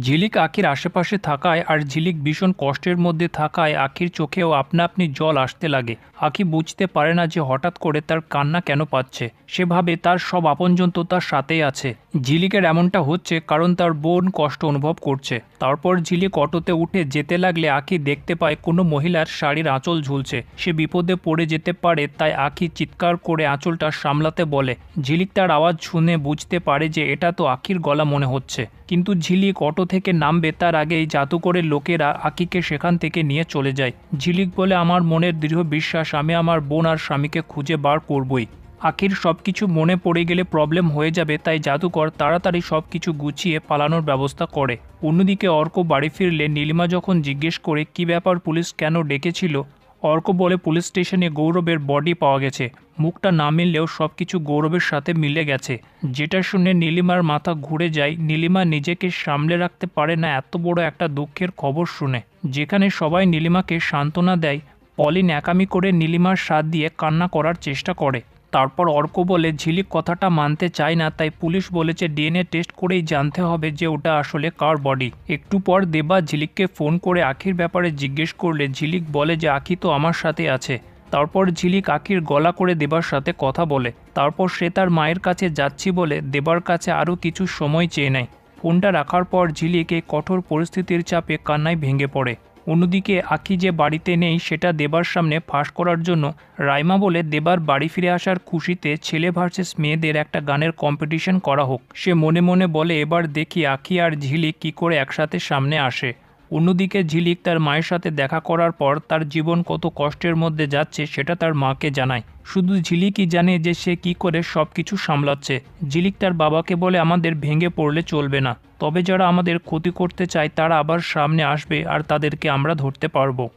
ঝিলিক আখির আশেপাশে থাকায় আর ঝিলিক ভীষণ কষ্টের মধ্যে থাকায় আখির চোখেও আপনা আপনি জল আসতে লাগে। আখি বুঝতে পারে না যে হঠাৎ করে তার কান্না কেন পাচ্ছে। সেভাবে তার সব আপনজন তো তার সাথেই আছে। ঝিলিকের এমনটা হচ্ছে কারণ তার বোন কষ্ট অনুভব করছে। তারপর ঝিলিক অটোতে উঠে যেতে লাগলে আখি দেখতে পায় কোনো মহিলার শাড়ির আঁচল ঝুলছে। সে বিপদে পড়ে যেতে পারে তাই আখি চিৎকার করে আঁচলটা সামলাতে বলে। ঝিলিক তার আওয়াজ শুনে বুঝতে পারে যে এটা তো আখির গলা মনে হচ্ছে। কিন্তু ঝিলিক অটো থেকে নামবে, তার আগেই জাদুকরের লোকেরা আকিকে সেখান থেকে নিয়ে চলে যায়। ঝিলিক বলে, আমার মনের দৃঢ় বিশ্বাস, আমি আমার বোন আর স্বামীকে খুঁজে বার করবই। আখির সব কিছু মনে পড়ে গেলে প্রবলেম হয়ে যাবে, তাই জাদুকর তাড়াতাড়ি সব কিছু গুছিয়ে পালানোর ব্যবস্থা করে। অন্যদিকে অর্ক বাড়ি ফিরলে নীলিমা যখন জিজ্ঞেস করে, কি ব্যাপার পুলিশ কেন ডেকেছিল? অর্ক বলে, পুলিশ স্টেশনে গৌরবের বডি পাওয়া গেছে। মুখটা না মিললেও সব কিছু গৌরবের সাথে মিলে গেছে। যেটা শুনে নীলিমার মাথা ঘুরে যায়। নীলিমা নিজেকে সামলে রাখতে পারে না এত বড় একটা দুঃখের খবর শুনে। যেখানে সবাই নীলিমাকে সান্ত্বনা দেয়, পলিন একামি করে নীলিমার সাথ দিয়ে কান্না করার চেষ্টা করে। তারপর অর্ক বলে, ঝিলিক কথাটা মানতে চায় না, তাই পুলিশ বলেছে ডিএনএ টেস্ট করেই জানতে হবে যে ওটা আসলে কার বডি। একটু পর দেবা ঝিলিককে ফোন করে আখির ব্যাপারে জিজ্ঞেস করলে, ঝিলিক বলে যে আখি তো আমার সাথে আছে। তারপর ঝিলিক আখির গলা করে দেবার সাথে কথা বলে। তারপর সে তার মায়ের কাছে যাচ্ছি বলে দেবার কাছে আরও কিছু সময় চেয়ে নেয়। ফোনটা রাখার পর ঝিলিক কঠোর পরিস্থিতির চাপে কান্নায় ভেঙে পড়ে। অন্যদিকে আখি যে বাড়িতে নেই সেটা দেবার সামনে ফাঁস করার জন্য রাইমা বলে দেবার বাড়ি ফিরে আসার খুশিতে ছেলে ভার্সেস মেয়েদের একটা গানের কম্পিটিশন করা হোক। সে মনে মনে বলে, এবার দেখি আখি আর ঝিলিক কী করে একসাথে সামনে আসে। অন্যদিকে ঝিলিক তার মায়ের সাথে দেখা করার পর তার জীবন কত কষ্টের মধ্যে যাচ্ছে সেটা তার মাকে জানায়। শুধু ঝিলিকই জানে যে সে কি করে সব কিছু সামলাচ্ছে। ঝিলিক তার বাবাকে বলে, আমাদের ভেঙে পড়লে চলবে না। তবে যারা আমাদের ক্ষতি করতে চায়, তারা আবার সামনে আসবে আর তাদেরকে আমরা ধরতে পারব।